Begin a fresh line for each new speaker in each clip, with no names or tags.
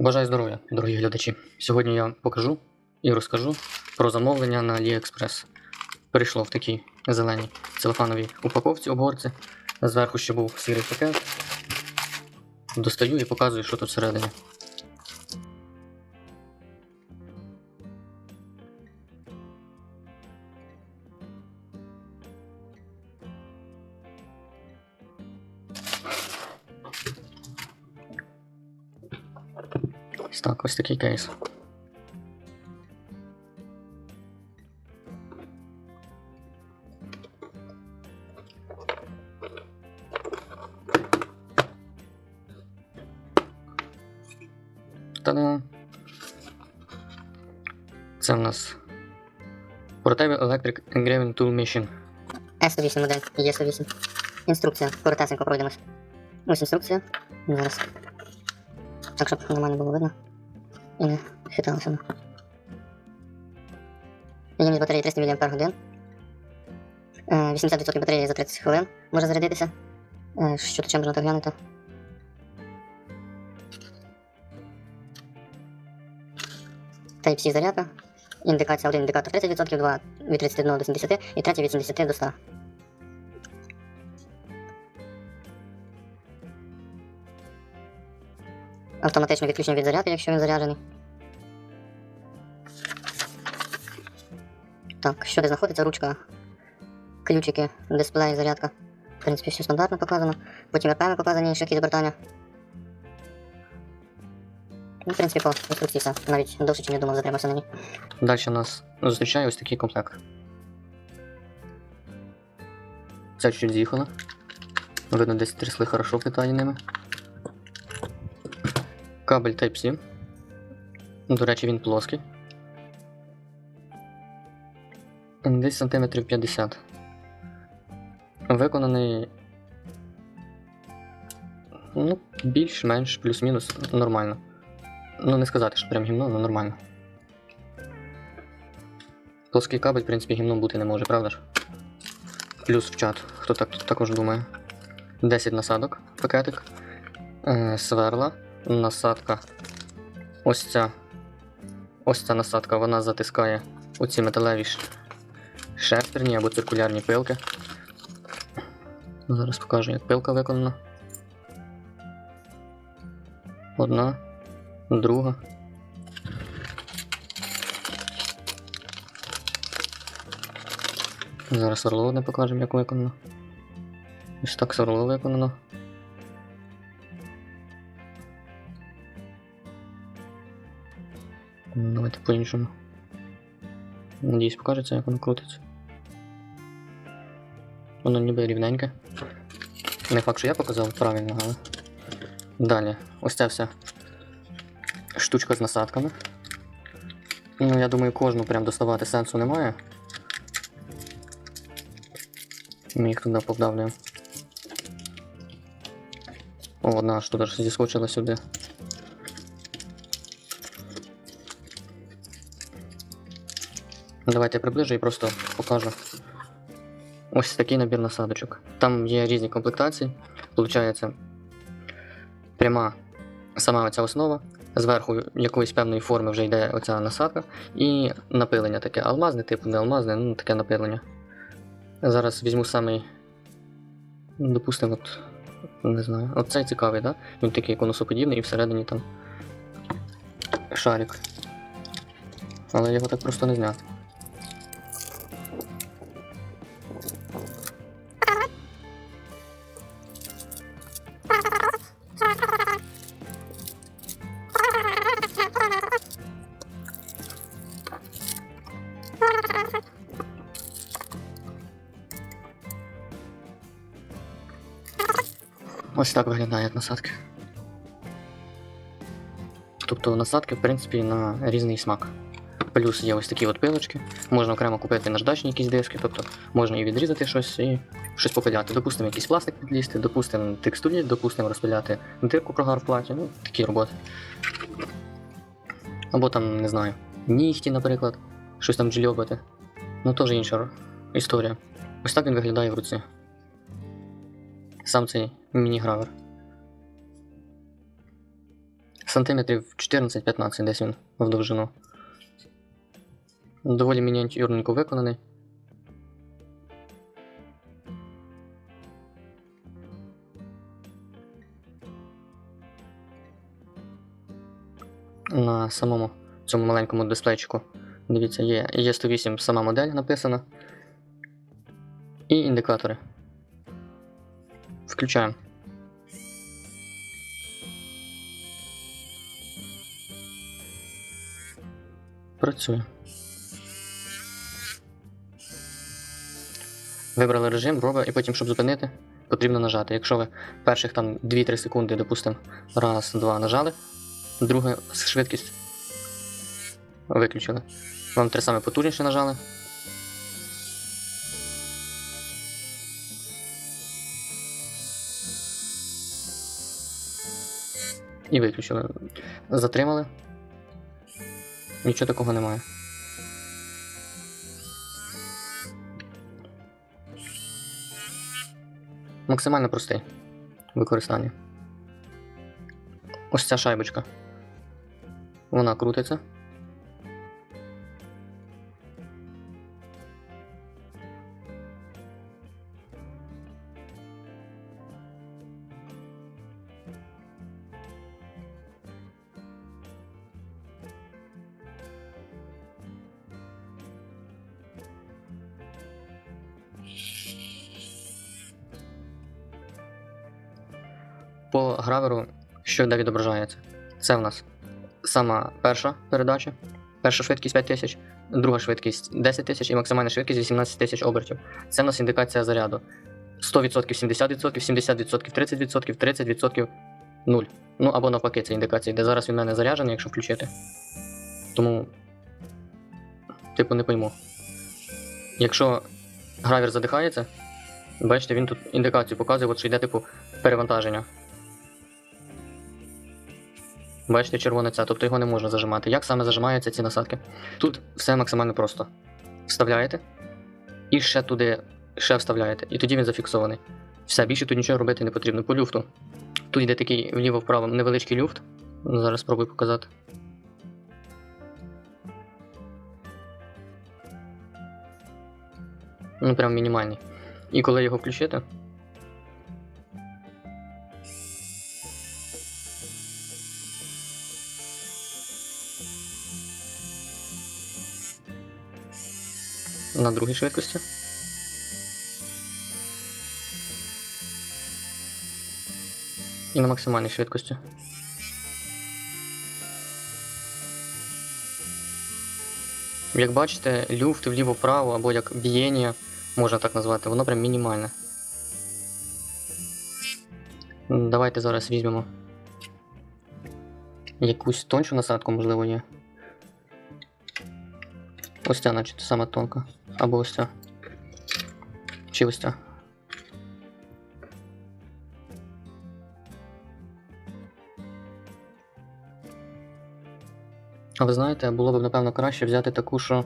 Бажаю здоров'я, дорогі глядачі. Сьогодні я покажу і розкажу про замовлення на AliExpress. Прийшло в такій зеленій целофановій упаковці обгорці. Зверху ще був сірий пакет. Достаю і показую, що тут всередині. Ось такий кейс. Та-да! Це в нас Portable Electric Engraving Tool Machine.
С108 модель, Є108. Інструкція. Коротесенько пройдемось. Ось інструкція. Зараз. Так, щоб нормально було видно. І не хиталося. воно. Батареї 300 мАч. Е, 80% батареї за 30 хвилин може зарядитися. Е, Що ще можна так глянути? Type-C зарядка. Індикація 1 індикатор 30%, 2 від 31 до 70 і третій від 70 до 100. Автоматичне відключення від зарядки, якщо він заряджений. Так, що де знаходиться? Ручка, ключики, дисплей, зарядка. В принципі, все стандартно показано. Потім РПМ показані, шляхи обертання. Ну, в принципі, по інструкції все. Навіть довше, чим я думав, затримався на ній.
Далі нас зустрічає ось такий комплект. Це чуть з'їхало. Видно, десь трясли хорошо Китаї ними. Кабель Type-C. До речі, він плоский. Десь сантиметрів 50. Виконаний. Ну, більш-менш, плюс-мінус нормально. Ну, не сказати, що прям гімно, але нормально. Плоский кабель, в принципі, гімном бути не може, правда ж? Плюс в чат, хто так також думає. 10 насадок, пакетик. Е, сверла, насадка. Ось ця. Ось ця насадка, вона затискає оці металеві шестерні або циркулярні пилки. Зараз покажу, як пилка виконана. Одна, друга. Зараз сверло одне покажемо, як виконано. Ось так сверло виконано. Давайте по-іншому. Надіюсь, покажеться, як воно крутиться. Воно ніби рівненьке. Не факт, що я показав правильно, але. Далі, ось ця вся штучка з насадками. Ну, я думаю, кожну прям доставати сенсу немає. Ми їх туди повдавлюємо. О, одна ж зіскочила сюди. Давайте я приближу і просто покажу. Ось такий набір насадочок. Там є різні комплектації. Получається пряма сама оця основа. Зверху якоїсь певної форми вже йде оця насадка. І напилення таке алмазне, типу не алмазне, ну таке напилення. Зараз візьму самий. ну, Допустимо, от, не знаю. От цей цікавий, да? Він такий конусоподібний і всередині там шарик. Але його так просто не зняти. Ось так виглядають насадки. Тобто насадки, в принципі, на різний смак. Плюс є ось такі от пилочки. Можна окремо купити наждачні якісь диски, тобто можна і відрізати щось і щось попиляти. Допустимо, якийсь пластик підлізти, допустимо, текстурі, допустимо, розпиляти дирку прогар в платі, ну, такі роботи. Або там, не знаю, нігті, наприклад, щось там джельобати. Ну, теж інша історія. Ось так він виглядає в руці. Сам цей міні-гравер. сантиметрів 14-15 десь він в довжину. Доволі мініатюрненько виконаний. На самому цьому маленькому дисплейчику. Дивіться, є є 108 сама модель написана. І індикатори. Включаємо. Працює. Вибрали режим, робить, і потім, щоб зупинити, потрібно нажати. Якщо ви перших там 2-3 секунди, допустимо, раз, два нажали, друга швидкість виключили. Вам три саме потужніше нажали. І виключили. Затримали. Нічого такого немає. Максимально простий використання. Ось ця шайбочка. Вона крутиться. Граверу, що де відображається? Це в нас сама перша передача, перша швидкість 5000, друга швидкість 10 тисяч і максимальна швидкість 18 тисяч обертів. Це в нас індикація заряду. 100%, 70%, 70%, 30%, 30%, 0. Ну або навпаки, це індикація, де зараз він в мене заряджений, якщо включити. Тому, типу, не пойму. Якщо гравер задихається, бачите, він тут індикацію показує, от що йде типу перевантаження. Бачите, червоне це, тобто його не можна зажимати. Як саме зажимаються ці насадки? Тут все максимально просто. Вставляєте і ще туди ще вставляєте, і тоді він зафіксований. Все, більше тут нічого робити не потрібно. По люфту. Тут йде такий вліво-вправо невеличкий люфт. Зараз спробую показати. Ну, прям мінімальний. І коли його включити, на другій швидкості. І на максимальній швидкості. Як бачите, люфт вліво-вправо або як бієння, можна так назвати, воно прям мінімальне. Давайте зараз візьмемо якусь тоншу насадку, можливо, є. Ось ця, значить, саме тонка. Або ось ця. Чи ось ця. А ви знаєте, було б, напевно, краще взяти таку, що.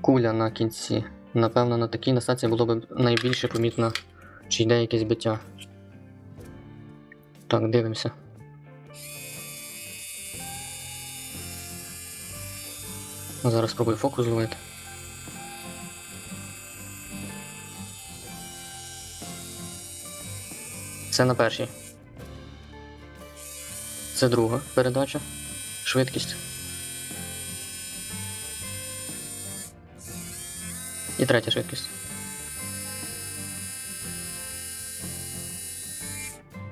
Куля на кінці. Напевно, на такій насадці було б найбільше помітно, чи йде якесь биття. Так, дивимося. Зараз спробую фокус зловити. Це на першій. Це друга передача. Швидкість. І третя швидкість.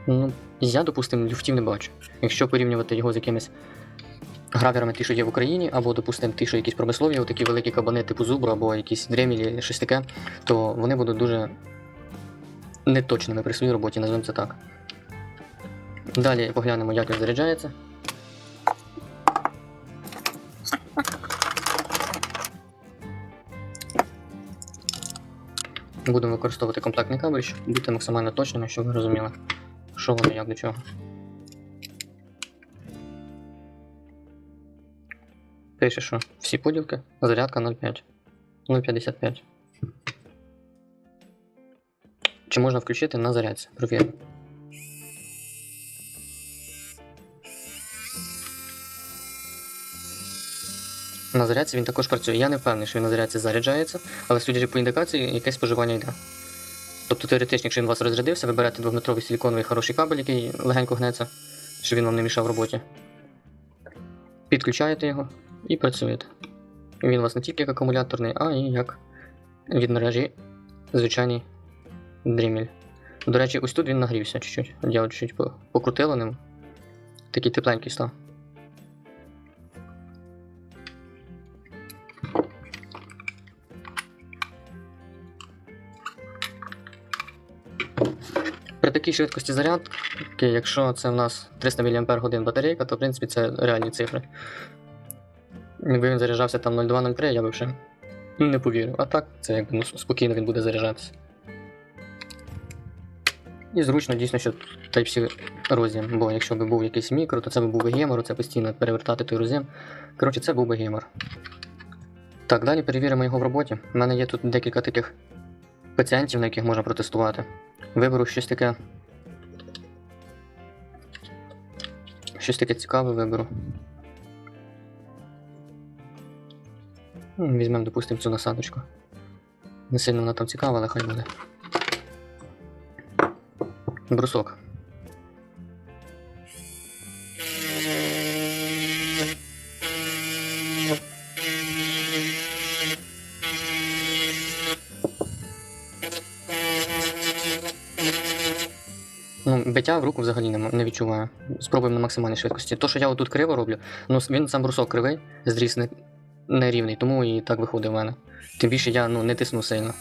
Ну, я, допустимо, люфтів не бачу. Якщо порівнювати його з якимись граверами, ті, що є в Україні, або, допустимо, ті, що якісь промислові, такі великі кабани типу зубру, або якісь дремілі, щось таке, то вони будуть дуже неточними при своїй роботі, назвемо це так. Далі поглянемо, як він заряджається. Будемо використовувати комплектний кабель, щоб бути максимально точними, щоб ви розуміли, що воно як до чого. Пише, що всі поділки, зарядка 0,5. 0,55. Чи можна включити на зарядці? Провіримо. На зарядці він також працює. Я не впевнений, що він на зарядці заряджається, але судячи по індикації, якесь споживання йде. Тобто теоретично, якщо він у вас розрядився, ви берете двохметровий силіконовий хороший кабель, який легенько гнеться, щоб він вам не мішав роботі. Підключаєте його і працюєте. Він у вас не тільки як акумуляторний, а і як від мережі звичайний дрімель. До речі, ось тут він нагрівся чуть-чуть. Я от чуть покрутила ним. Такий тепленький став. При такій швидкості зарядки, якщо це в нас 300 мАч батарейка, то в принципі це реальні цифри. Якби він заряджався там 0,2-0,3, я би вже не повірив. А так, це якби ну, спокійно він буде заряджатися. І зручно дійсно, що Type-C роз'єм, бо якщо б був якийсь мікро, то це б був гемор, це постійно перевертати той роз'єм. Коротше, це був би гемор. Так, далі перевіримо його в роботі. У мене є тут декілька таких пацієнтів, на яких можна протестувати. Виберу щось таке. Щось таке цікаве виберу. Візьмемо, допустимо, цю насадочку. Не сильно вона там цікава, але хай буде. Брусок. Ну, биття в руку взагалі не, не відчуваю. Спробуємо на максимальній швидкості. То, що я отут криво роблю, ну він сам брусок кривий, зріс не, нерівний, тому і так виходить в мене. Тим більше я ну, не тисну сильно.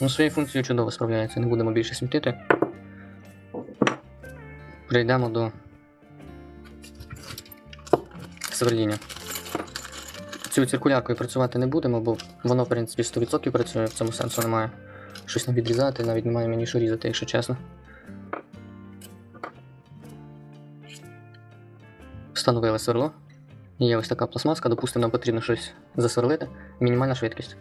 Ну, своєю функцією чудово справляється, не будемо більше смітити. Прийдемо до сверління. Цю циркуляркою працювати не будемо, бо воно, в принципі, 100% працює, в цьому сенсу немає. Щось нам відрізати, навіть немає мені що різати, якщо чесно. Встановили сверло. Є ось така пластмаска, допустимо, нам потрібно щось засверлити. Мінімальна швидкість.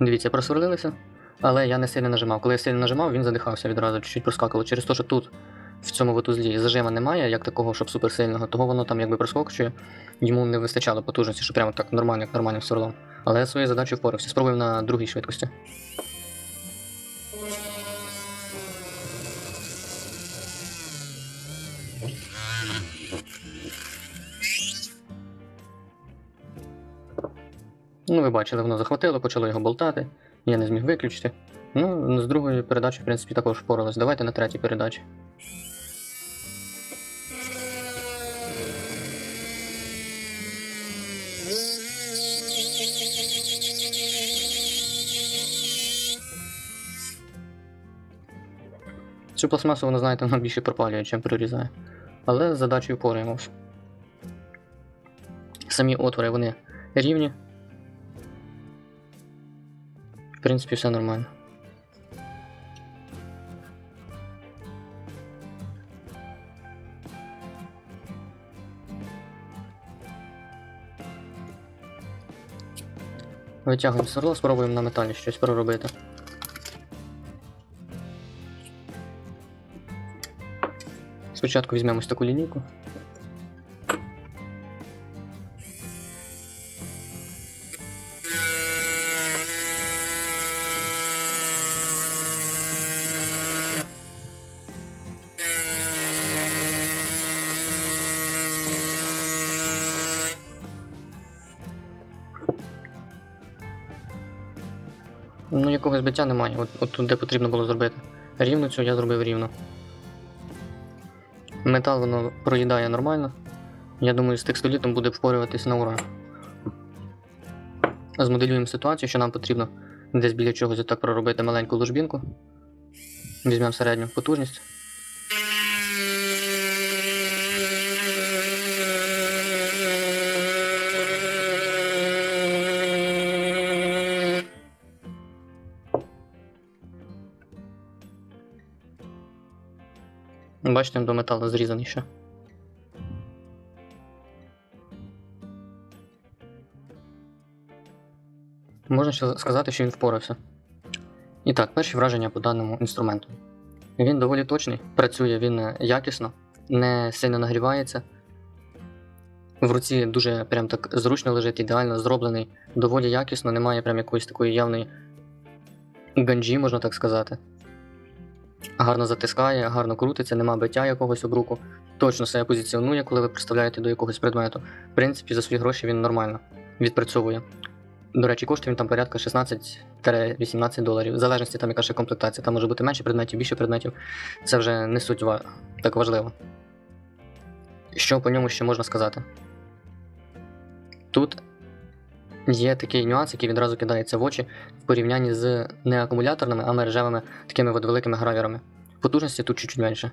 Дивіться, просверлилися, але я не сильно нажимав. Коли я сильно нажимав, він задихався відразу, чуть-чуть проскакував. Через те, що тут в цьому ватузлі зажима немає, як такого, щоб суперсильного, того воно там якби проскокчує, йому не вистачало потужності, щоб прямо так нормально, як нормальним сверлом. Але я своєю задачею впорався. Спробуємо на другій швидкості. Ну, ви бачили, воно захватило, почало його болтати. Я не зміг виключити. Ну, з другої передачі, в принципі, також впоралось. Давайте на третій передачі. Цю пластмасу, воно, знаєте, вона більше пропалює, чим прорізає. Але з задачею впораємось. Самі отвори вони рівні. В принципі, все нормально. Витягуємо сверло, спробуємо на металі щось проробити. Спочатку візьмемо ось таку лінійку. Ну, якогось биття немає. От, от тут де потрібно було зробити. Рівно цю я зробив рівно. Метал воно проїдає нормально. Я думаю, з текстолітом буде впорюватись на ура. Змоделюємо ситуацію, що нам потрібно десь біля чогось так проробити маленьку ложбінку. Візьмемо середню потужність. Бачите, до металу зрізаний ще. Можна ще сказати, що він впорався. І так, перші враження по даному інструменту. Він доволі точний, працює він е, якісно, не сильно нагрівається. В руці дуже прям так зручно лежить, ідеально зроблений, доволі якісно, немає прям якоїсь такої явної ганджі, можна так сказати. Гарно затискає, гарно крутиться, нема биття якогось об руку. Точно себе позиціонує, коли ви приставляєте до якогось предмету. В принципі, за свої гроші він нормально відпрацьовує. До речі, коштує він там порядка 16-18 доларів. В залежності там яка ще комплектація. Там може бути менше предметів, більше предметів. Це вже не суть так важливо. Що по ньому ще можна сказати? Тут є такий нюанс, який відразу кидається в очі в порівнянні з не акумуляторними, а мережевими такими от великими гравірами. Потужності тут чуть-чуть менше.